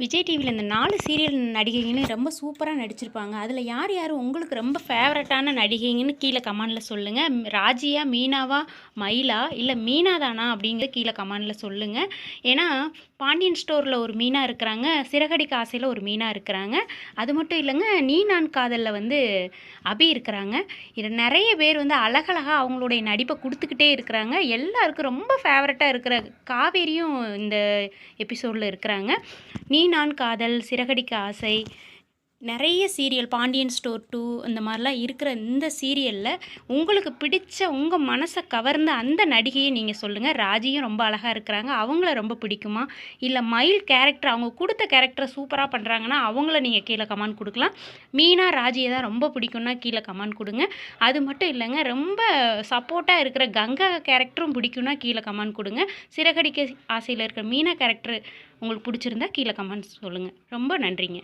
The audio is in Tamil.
விஜய் டிவியில் இந்த நாலு சீரியல் நடிகைங்கன்னு ரொம்ப சூப்பராக நடிச்சிருப்பாங்க. அதில் யார் யார் உங்களுக்கு ரொம்ப ஃபேவரட்டான நடிகைங்கன்னு கீழே கமெண்டில் சொல்லுங்கள் ராஜியா மீனாவா மயிலா இல்லை மீனா தானா அப்படிங்கிற கீழே கமெண்டில் சொல்லுங்கள் ஏன்னா பாண்டியன் ஸ்டோரில் ஒரு மீனா இருக்கிறாங்க. சிறகடிக்க ஆசையில் ஒரு மீனா இருக்கிறாங்க. அது மட்டும் இல்லைங்க நீ நான் காதலில் வந்து அபி இருக்கிறாங்க. இது நிறைய பேர் வந்து அழகழகாக அவங்களுடைய நடிப்பை கொடுத்துக்கிட்டே இருக்கிறாங்க. எல்லாருக்கும் ரொம்ப ஃபேவரட்டாக இருக்கிற காவேரியும் இந்த எபிசோடில் இருக்கிறாங்க. நீ நான் காதல் சிறகடிக்க ஆசை. நிறைய சீரியல் பாண்டியன் ஸ்டோர் டூ இந்த மாதிரிலாம் இருக்கிற இந்த சீரியலில் உங்களுக்கு பிடிச்ச உங்கள் மனசை கவர்ந்த அந்த நடிகையை நீங்கள் சொல்லுங்கள் ராஜியும் ரொம்ப அழகாக இருக்கிறாங்க. அவங்கள ரொம்ப பிடிக்குமா? இல்லை மயில் கேரக்டர் அவங்க கொடுத்த கேரக்டரை சூப்பராக பண்ணுறாங்கன்னா அவங்கள நீங்கள் கீழே கமெண்ட் கொடுக்கலாம். மீனா ராஜியை தான் ரொம்ப பிடிக்கும்னா கீழே கமெண்ட் கொடுங்க. அது மட்டும் இல்லைங்க ரொம்ப சப்போர்ட்டாக இருக்கிற கங்கா கேரக்டரும் பிடிக்கும்னா கீழே கமெண்ட் கொடுங்க. சிறகடிக்க ஆசையில் இருக்கிற மீனா கேரக்டர் உங்களுக்கு பிடிச்சிருந்தா கீழே கமெண்ட்ஸ் சொல்லுங்கள் ரொம்ப நன்றிங்க.